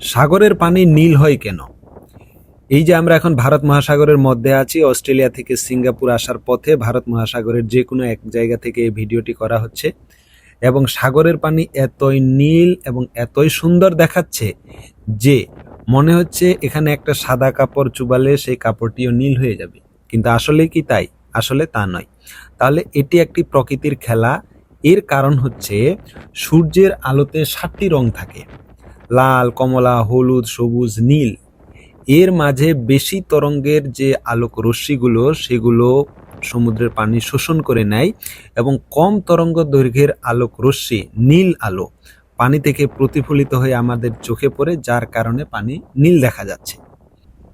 সাগরের পানি নীল হয় কেন? এই যে আমরা এখন ভারত মহাসাগরের মধ্যে আছি, অস্ট্রেলিয়া থেকে সিঙ্গাপুর আসার পথে ভারত মহাসাগরের যে কোনো এক জায়গা থেকে এই ভিডিওটি করা হচ্ছে এবং সাগরের পানি এতই নীল এবং এতই সুন্দর দেখাচ্ছে যে মনে হচ্ছে এখানে একটা সাদা কাপড় চুবালে সেই কাপড়টিও নীল হয়ে যাবে। কিন্তু আসলে কি তাই? আসলে তা নয়। তাহলে এটি একটি প্রকৃতির খেলা। এর কারণ হচ্ছে সূর্যের আলোতে সাতটি রং থাকে। লাল, কমলা, হলুদ, সবুজ, নীল। এর মাঝে বেশি তরঙ্গের যে আলোক রশ্মিগুলো, সেগুলো সমুদ্রের পানি শোষণ করে নেয় এবং কম তরঙ্গ দৈর্ঘ্যের আলোক রশ্মি, নীল আলো, পানি থেকে প্রতিফলিত হয়ে আমাদের চোখে পড়ে, যার কারণে পানি নীল দেখা যাচ্ছে।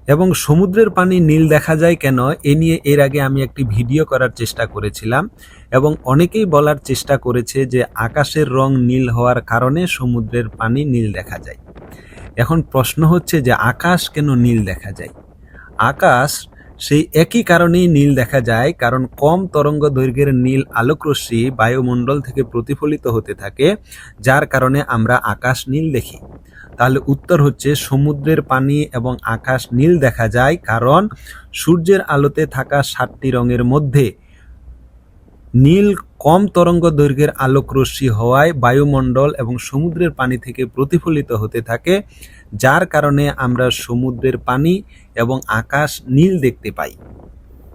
এবং সমুদ্রের পানি নীল দেখা যায় কেন, এ নিয়ে এর আগে আমি একটি ভিডিও করার চেষ্টা করেছিলাম এবং অনেকেই বলার চেষ্টা করেছে যে আকাশের রং নীল হওয়ার কারণে সমুদ্রের পানি নীল দেখা যায়। এখন প্রশ্ন হচ্ছে যে আকাশ কেন নীল দেখা যায়? আকাশ সেই একই কারণেই নীল দেখা যায়, কারণ কম তরঙ্গ দৈর্ঘ্যের নীল আলোকরশ্মি বায়ুমণ্ডল থেকে প্রতিফলিত হতে থাকে, যার কারণে আমরা আকাশ নীল দেখি। তাহলে উত্তর হচ্ছে সমুদ্রের পানি এবং আকাশ নীল দেখা যায়, কারণ সূর্যের আলোতে থাকা সাতটি রঙের মধ্যে নীল, কম তরঙ্গ দৈর্ঘ্যের আলোক রশ্মি হওয়ায় বায়ুমণ্ডল এবং সমুদ্রের পানি থেকে প্রতিফলিত হতে থাকে, যার কারণে আমরা সমুদ্রের পানি এবং আকাশ নীল দেখতে পাই।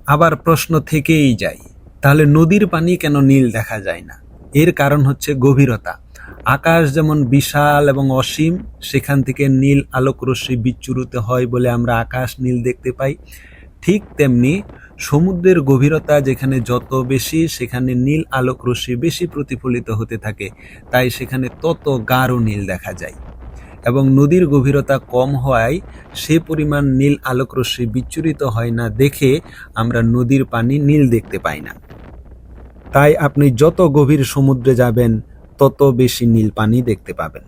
আবার প্রশ্ন থেকেই যায়, তাহলে নদীর পানি কেন নীল দেখা যায় না? এর কারণ হচ্ছে গভীরতা। আকাশ যেমন বিশাল এবং অসীম, সেখান থেকে নীল আলোক রশ্মি বিচ্ছুরিত হয় বলে আমরা আকাশ নীল দেখতে পাই। ঠিক তেমনি সমুদ্রের গভীরতা যেখানে যত বেশি, সেখানে নীল আলোক রশ্মি বেশি প্রতিফলিত হতে থাকে, তাই সেখানে তত গাঢ় নীল দেখা যায়। এবং নদীর গভীরতা কম হওয়ায় সে পরিমাণ নীল আলোক রশ্মি বিচ্ছুরিত হয় না দেখে আমরা নদীর পানি নীল দেখতে পাই না। তাই আপনি যত গভীর সমুদ্রে যাবেন, তত বেশি নীল পানি দেখতে পাবেন।